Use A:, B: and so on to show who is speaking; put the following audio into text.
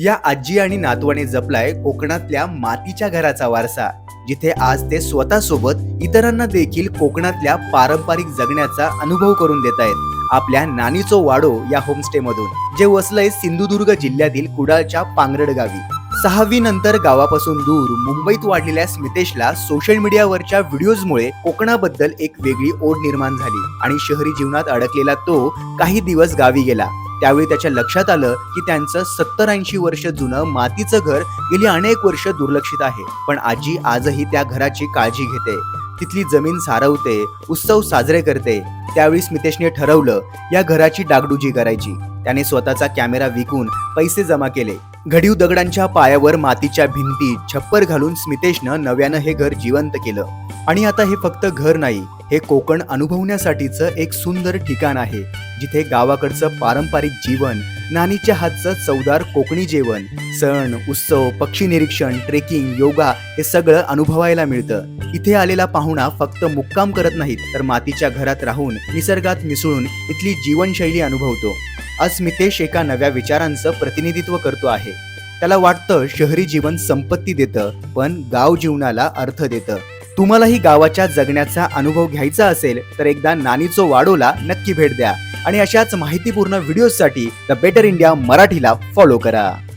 A: या आजी आणि नातवाने जपलाय कोकणातल्या मातीच्या घराचा वारसा. जिथे आज ते स्वतःसोबत इतरांना देखील कोकणातल्या पारंपरिक जगण्याचा अनुभव करून देत आहेत. आपल्या नानीचो वाडो या होमस्टे मधून जे वसलंय सिंधुदुर्ग जिल्ह्यातील कुडाळच्या पांगरड गावी. सहावी नंतर गावापासून दूर मुंबईत वाढलेल्या स्मितेशला सोशल मीडियावरच्या व्हिडिओजमुळे कोकणाबद्दल एक वेगळी ओढ निर्माण झाली. आणि शहरी जीवनात अडकलेला तो काही दिवस गावी गेला. त्यावेळी त्याच्या लक्षात आलं की त्यांचं सत्तर ऐंशी वर्ष जुनं मातीचं घर गेली अनेक वर्ष दुर्लक्षित आहे. पण आजी आजही त्या घराची काळजी घेते. तिथली जमीन सारवते उत्सव साजरे करते. त्यावेळी स्मितेशने ठरवलं या घराची डागडुजी करायची. त्याने स्वतःचा कॅमेरा विकून पैसे जमा केले. घडीव दगडांच्या पायावर मातीच्या भिंती छप्पर घालून स्मितेशनं नव्यानं हे घर जिवंत केलं. आणि आता हे फक्त घर नाही हे कोकण अनुभवण्यासाठीचं एक सुंदर ठिकाण आहे. जिथे गावाकडचं पारंपरिक जीवन नानीच्या हातचं चवदार कोकणी जेवण सण उत्सव पक्षी निरीक्षण ट्रेकिंग योगा हे सगळं अनुभवायला मिळतं. इथे आलेला पाहुणा फक्त मुक्काम करत नाहीत तर मातीच्या घरात राहून निसर्गात मिसळून इथली जीवनशैली अनुभवतो. आज मितेश एका नव्या विचारांचं प्रतिनिधित्व करतो आहे. त्याला वाटतं शहरी जीवन संपत्ती देतं पण गाव जीवनाला अर्थ देतं. तुम्हालाही गावाच्या जगण्याचा अनुभव घ्यायचा असेल तर एकदा नानीचो वाडोला नक्की भेट द्या. आणि अशाच माहितीपूर्ण व्हिडिओसाठी द बेटर इंडिया मराठीला फॉलो करा.